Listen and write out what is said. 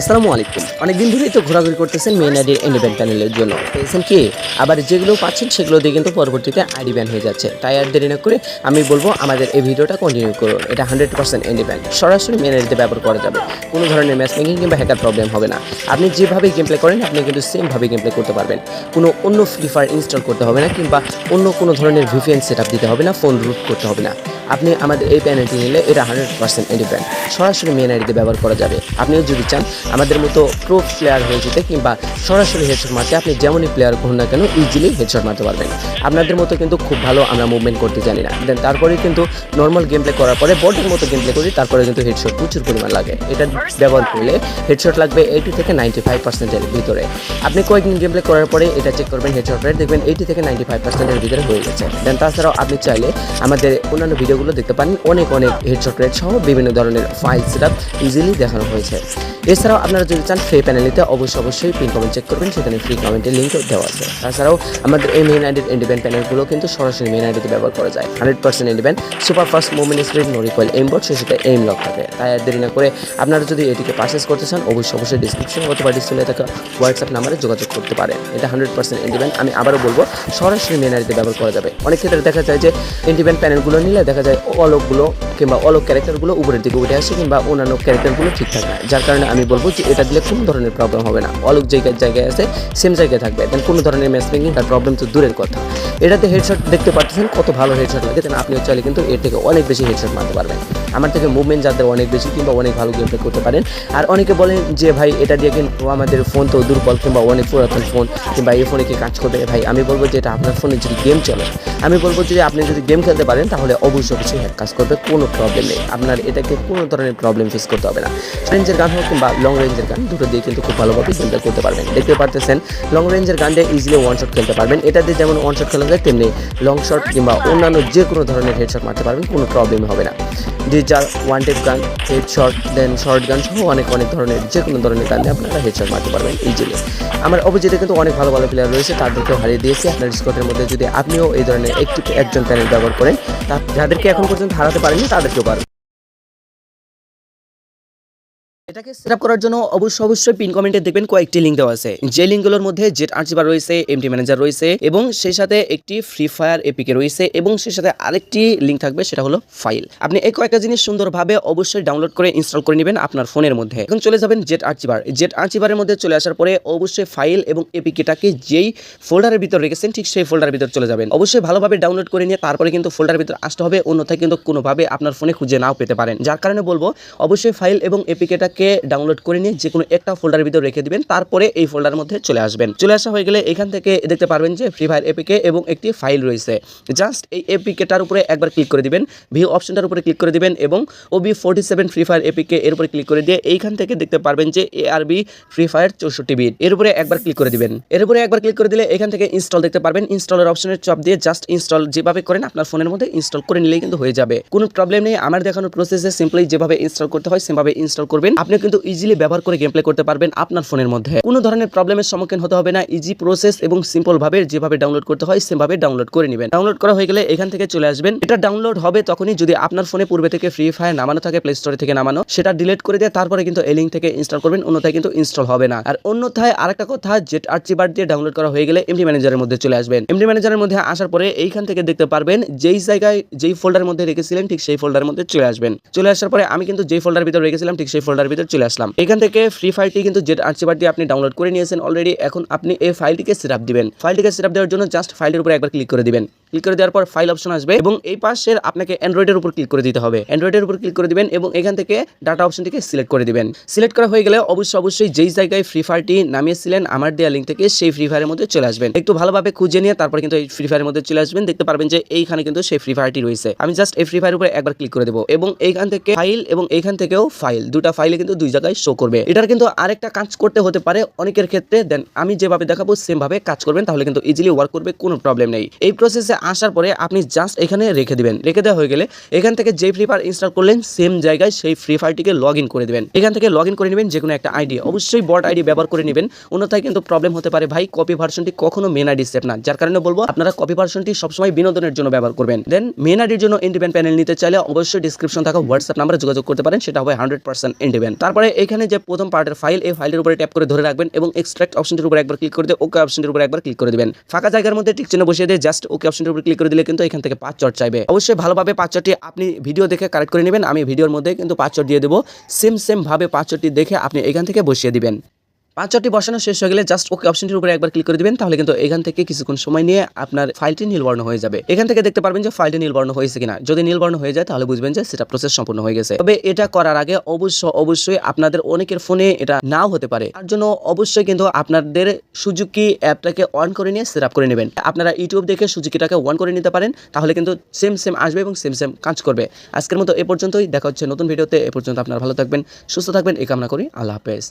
আসসালামু আলাইকুম। অনেকদিন ধরেই তো ঘোরাঘুরি করতেছেন মেন আইডির ইন্ডিপেন্ড প্যানেলের জন্য। পেয়েছেন কি? আবার যেগুলো পাচ্ছেন, সেগুলো দিয়ে কিন্তু পরবর্তীতে আইডি ব্যান হয়ে যাচ্ছে। তাই আর দেরি না করে আমি বলব আমাদের এই ভিডিওটা কন্টিনিউ করুন। এটা হান্ড্রেড পার্সেন্ট ইন্ডিপেন্ড সরাসরি মেন আইডিতে ব্যবহার করা যাবে। কোনো ধরনের ম্যাচ মেকিং কিংবা হ্যাকার প্রবলেম হবে না। আপনি যেভাবে গেম প্লে করেন, আপনি কিন্তু সেমভাবে গেম প্লে করতে পারবেন। কোনো অন্য ফ্রি ফায়ার ইনস্টল করতে হবে না কিংবা অন্য কোনো ধরনের ভিপিএন সেট দিতে হবে না ফোন রুট করতে হবে না। আপনি আমাদের এই প্যানেলটি নিলে এটা হান্ড্রেড পার্সেন্ট ইন্ডিপেন্ডেন্ট সরাসরি মেন আইডিতে ব্যবহার করা যাবে। আপনিও যদি চান আমাদের মতো প্রো প্লেয়ার হয়ে যেতে কিংবা সরাসরি হেডশট মারতে, আপনি যেমনই প্লেয়ার হন না কেন ইজিলি হেডশট মারতে পারবেন। আপনাদের মতো কিন্তু খুব ভালো আমরা মুভমেন্ট করতে জানি না। দেন তারপরে কিন্তু নর্মাল গেম প্লে করার পরে বডির মতো গেম প্লে করি, তারপরে কিন্তু হেডশট প্রচুর পরিমাণ লাগে। এটা ব্যবহার করলে হেডশট লাগবে এইটি থেকে নাইনটি ফাইভ পার্সেন্টের ভিতরে। আপনি কয়েকদিন গেম প্লে করার পরে এটা চেক করবেন হেডশট রেট দেখবেন এইটি থেকে নাইনটি ফাইভ পার্সেন্টের ভিতরে হয়ে গেছে। দেন তাছাড়াও আপনি চাইলে আমাদের অন্যান্য ভিডিওগুলো দেখতে পারেন। অনেক অনেক হেডশট রেট সহ বিভিন্ন ধরনের ফাইল সেট ইজিলি দেখানো হয়েছে। এছাড়াও আপনারা যদি চান ফ্রি প্যানেলিতে অবশ্যই অবশ্যই পিন কমেন্ট চেক করবেন। সেখানে ফ্রি কমেন্টের লিঙ্ক দেওয়া আছে। তাছাড়াও আমাদের এই মেন আইডির ইন্ডিপেন্ড প্যানেলগুলো কিন্তু সরাসরি মেন আইডিতে ব্যবহার করা যায়। Hundred percent independent super fast movement speed no recoil aimbot সে সাথে এইম লক থাকে। তাই আর দেরি না করে আপনারা যদি এটিকে পারচেস করতে চান, অবশ্যই অবশ্যই ডিসক্রিপশন অথবা ডিসপ্লে থাকা হোয়াটসঅ্যাপ নাম্বারে যোগাযোগ করতে পারেন। এটা হান্ড্রেড পার্সেন্ট ইন্ডিপেন্ড আমি আবারও বলব, সরাসরি মেন আইডিতে ব্যবহার করা যাবে। অনেক ক্ষেত্রে দেখা যায় যে ইন্ডিপেন্ড প্যানেলগুলো নিলে দেখা যায় অলকগুলো কিংবা অলক ক্যারেক্টারগুলো উপরের দিকে উঠে আসে কিংবা অন্যান্য ক্যারেক্টারগুলো ঠিক থাকে। যার কারণে আমি বলব যে এটা দিলে কোনো ধরনের প্রবলেম হবে না। অলক জায়গায় জায়গায় আছে সেম জায়গায় থাকবে। দেন কোনো ধরনের ম্যাচ মেকিং তার প্রবলেম তো দূরের কথা। এটাতে হেডশট দেখতে পাচ্ছেন, কত ভালো হেডশট লাগে। দেন আপনিও চাইলে কিন্তু এর থেকে অনেক বেশি হেডশট মারতে পারবেন। আমার থেকে মুভমেন্ট যাদের অনেক বেশি কিংবা অনেক ভালো গেম করতে পারেন। আর অনেকে বলেন যে, ভাই, এটা দিয়ে কিন্তু আমাদের ফোন তো দুর্বল কিংবা অনেক পুরাতন ফোন কিংবা এই ফোনে কি কাজ করবে? ভাই, আমি বলব যে এটা আপনার ফোনে যদি গেম চলে, আমি বলব যে আপনি যদি গেম খেলতে পারেন, তাহলে অবশ্যই অবশ্যই হ্যাক কাজ করবে, কোনো প্রবলেম নেই। আপনার এটাকে কোনো ধরনের প্রবলেম ফেস করতে হবে না। রেঞ্জের গান হোক কিংবা লং রেঞ্জের গান, দুটো দিয়ে কিন্তু খুব ভালোভাবে গেম করতে পারবেন। দেখতে পারতেছেন লং রেঞ্জের গান দিয়ে ইজিলি ওয়ান শট খেলতে পারবেন। এটা দিয়ে যেমন ওয়ান শট খেলা যায়, তেমনি লং শট কিংবা অন্যান্য যে কোনো ধরনের হেডশট মারতে পারবেন, কোনো প্রবলেম হবে না। যার one tap gun headshot then shotgun সহ অনেক অনেক ধরনের যে কোনো ধরনের গান দিয়ে আপনারা হেডশট মারতে পারবেন ইজিলি আমার অপোজিটে কিন্তু অনেক ভালো ভালো প্লেয়ার রয়েছে, তাদেরকেও হারিয়ে দিয়েছি। আপনার স্কোয়াডের মধ্যে যদি আপনিও এই ধরনের একটি, একজন প্যানেল ব্যবহার করেন, তা এখন পর্যন্ত হারাতে পারেনি তাদেরকেও পারবেন এটাকে সেট করার জন্য অবশ্যই অবশ্যই পিন কমেন্টে দেখবেন কয়েকটি লিঙ্ক দেওয়া আছে। যে লিঙ্কগুলোর মধ্যে জেট আর্চিবার রয়েছে এমটি ম্যানেজার রয়েছে এবং সেই সাথে একটি ফ্রি ফায়ার এপিকে রয়েছে এবং সেই সাথে আরেকটি লিঙ্ক থাকবে সেটা হলো ফাইল আপনি এই কয়েকটা জিনিস সুন্দরভাবে অবশ্যই ডাউনলোড করে ইনস্টল করে নেবেন আপনার ফোনের মধ্যে। এখন চলে যাবেন জেট আর্চিবার জেট আর্চিবারের মধ্যে চলে আসার পরে অবশ্যই ফাইল এবং এপিকেটাকে যেই ফোল্ডারের ভিতর রেখেছেন ঠিক সেই ফোল্ডারের ভিতর চলে যাবেন। অবশ্যই ভালোভাবে ডাউনলোড করে নিয়ে তারপরে কিন্তু ফোল্ডারের ভিতর আসতে হবে, অন্যথায় কিন্তু কোনোভাবে আপনার ফোনে খুঁজে নাও পেতে পারেন। যার কারণে বলব, অবশ্যই ফাইল এবং এপিকেটাকে ডাউনলোড করে নিয়ে যে কোনো একটা ফোল্ডারের ভিতর রেখে দিবেন, তারপরে এই ফোল্ডারের মধ্যে চলে আসবেন। চলে আসা হয়ে গেলে এখান থেকে দেখতে পারবেন যে ফ্রি ফায়ার এপিকে এবং একটি ফাইল রয়েছে। জাস্ট এই এপিকেটার উপরে একবার ক্লিক করে দিবেন ভিউ অপশনটার উপরে ক্লিক করে দিবেন এবং OB forty seven Free Fire APK এর উপরে ক্লিক করে দিয়ে এইখান থেকে দেখতে পারবেন যে এ আরবি ফ্রি ফায়ার চৌষট্টি বিট এর। উপরে একবার ক্লিক করে দিবেন। এর উপরে একবার ক্লিক করে দিলে এখান থেকে ইনস্টল দেখতে পারবেন। ইনস্টলের অপশনের চপ দিয়ে জাস্ট ইনস্টল যেভাবে করেন আপনার ফোনের মধ্যে ইনস্টল করে নিলেই কিন্তু হয়ে যাবে। কোনো প্রবলেম নেই। আমার দেখানোর প্রসেসে সিম্পলি যেভাবে ইনস্টল করতে হয়, সেভাবে ইনস্টল করবেন। আপনি কিন্তু ইজিলি ব্যবহার করে গেম প্লে করতে পারবেন আপনার ফোনের মধ্যে। কোনো ধরনের প্রবলেমের সম্মুখীন হতে হবে না ইজি প্রসেস এবং সিম্পল ভাবে যেভাবে ডাউনলোড করতে হয়, সেভাবে ডাউনলোড করে নেবেন। ডাউনলোড করা হয়ে গেলে এখান থেকে চলে আসবেন। এটা ডাউনলোড হবে তখনই যদি আপনার ফোনে পূর্বে থেকে ফ্রি ফায়ার নামানো থাকে প্লে স্টোরে থেকে নামানো, সেটা ডিলিট করে দিয়ে তারপরে কিন্তু এই লিঙ্ক থেকে ইনস্টল করবেন, অন্যথায় কিন্তু ইনস্টল হবে না। আর অন্যথায় আরেকটা কথা জেট আর্চিবার দিয়ে ডাউনলোড করা হয়ে গেলে এমডি ম্যানেজারের মধ্যে চলে আসবেন। এমডি ম্যানেজারের মধ্যে আসার পরে এইখান থেকে দেখতে পারবেন, যেই জায়গায়, যেই ফোল্ডার মধ্যে রেখেছিলেন, ঠিক সেই ফোল্ডারের মধ্যে চলে আসবেন। চলে আসার পরে আমি কিন্তু যেই ফোল্ডার ভিতরে রেখেছিলাম, ঠিক সেই ফোল্ডার ভিতরে চলে আসলাম। এখান থেকে ফ্রি ফায়ারটি কিন্তু জেট আর্চিভারটি আপনি ডাউনলোড করে নিয়েছেন অলরেডি এখন আপনি এই ফাইলটিকে সিরাপ দিবেন। ফাইলটিকে সিরাপ দেওয়ার জন্য জাস্ট ফাইলের উপর একবার ক্লিক করে দিবেন। ক্লিক করে দেওয়ার পর ফাইল অপশন আসবে এবং এই পাশের আপনাকে অ্যান্ড্রয়েডের উপর ক্লিক করে দিতে হবে। অ্যান্ড্রয়েডের উপর ক্লিক করে দিবেন এবং এখান থেকে ডাটা অপশনটিকে সিলেক্ট করে দিবেন। সিলেক্ট করা হয়ে গেলে অবশ্যই অবশ্যই যেই জায়গায় ফ্রি ফায়ারটি নামিয়েছিলেন, আমার দেওয়া লিঙ্ক থেকে সেই ফ্রি ফায়ারের মধ্যে চলে আসবেন। একটু ভালোভাবে খুঁজে নিয়ে তারপর কিন্তু এই ফ্রি ফায়ারের মধ্যে চলে আসবেন। দেখতে পারবেন যে এইখানে কিন্তু সেই ফ্রি ফায়ারটি রয়েছে। আমি জাস্ট এই ফ্রি ফায়ার উপরে একবার ক্লিক করে দেবো এবং এইখান থেকে ফাইল এবং এইখান থেকেও ফাইল দুটা ফাইলে কিন্তু দুই জায়গায় শো করবে। এটার কিন্তু আরেকটা কাজ করতে হতে পারে অনেকের ক্ষেত্রে। দেন আমি যেভাবে দেখাবো সেমভাবে কাজ করবেন, তাহলে কিন্তু ইজিলি ওয়ার্ক করবে, কোনো প্রবলেম নেই। এই প্রসেসে আসার পরে আপনি জাস্ট এখানে রেখে দিবেন। রেখে দেওয়া হয়ে গেলে এখান থেকে যে ফ্রি ফায়ার ইনস্টল করলেন সেম জায়গায় সেই ফ্রি ফায়ারটিকে লগ করে দেবেন। এখান থেকে লগ করে নেবেন যে কোনো একটা আইডি অবশ্যই বট আইডি ব্যবহার করে নেবেন। অন্যথায় কিন্তু প্রবলেম হতে পারে ভাই কপি ভার্সনটি কখনো মেন আইডি সেভ না। যার কারণে বলব, আপনারা কপি ভার্সনটি সবসময় বিনোদনের জন্য ব্যবহার করবেন। দেন মেন আইডির জন্য ইন্ডিপেন্ড প্যানেল নিতে চাইলে অবশ্যই ডিসক্রিপশন থাকা হোয়াটসঅ্যাপ নাম্বারে যোগাযোগ করতে পারেন, সেটা হবে হান্ড্রেড পার্সেন্ট ইন্ডিপেন্ড তারপরে এখানে যে প্রথম পার্টের ফাইল এই ফাইলের উপরে ট্যাপ করে ধরে রাখবেন এবং এক্সট্রাক্ট অপশনটির উপরে একবার ক্লিক করে দিয়ে ওকে অপশনটির উপরে একবার ক্লিক করে দেবেন। ফাঁকা জায়গার মধ্যে টিক চিহ্ন বসিয়ে দিয়ে জাস্ট ওকে অপশনটির উপরে ক্লিক করে দিলে কিন্তু এখান থেকে পাঁচ চট চাইবে। অবশ্যই ভালোভাবে পাঁচ চটটি আপনি ভিডিও দেখে কালেক্ট করে নেবেন। আমি ভিডিওর মধ্যে কিন্তু পাঁচ চট দিয়ে দেবো। সেম সেম ভাবে পাঁচ চটটি দেখে আপনি এখান থেকে বসিয়ে দিবেন। পাঁচ চটটি বসানো শেষ হয়ে গেলে জাস্ট ওকে অপশনটির উপরে একবার ক্লিক করে দিবেন, তাহলে কিন্তু এখান থেকে কিছুক্ষণ সময় নিয়ে আপনার ফাইলটি নীলবর্ণ হয়ে যাবে। এখান থেকে দেখতে পারবেন যে ফাইলটি নীলবর্ণ হয়েছে কিনা। যদি নীলবর্ণ হয়ে যায়, তাহলে বুঝবেন যে সেটা প্রসেস সম্পূর্ণ হয়ে গেছে। তবে এটা করার আগে অবশ্য, অবশ্যই আপনাদের অনেকের ফোনে এটা নাও হতে পারে। তার জন্য অবশ্যই কিন্তু আপনাদের সুজুকি অ্যাপটাকে অন করে নিয়ে সেট করে নেবেন। আপনারা ইউটিউব দেখে সুজুকিটাকে অন করে নিতে পারেন, তাহলে কিন্তু সেম সেম আসবে এবং সেম সেম কাজ করবে। আজকের মতো এ পর্যন্তই। দেখা হচ্ছে নতুন ভিডিওতে এ পর্যন্ত আপনারা ভালো থাকবেন, সুস্থ থাকবেন। এই কামনা করি। আল্লাহ হাফেজ।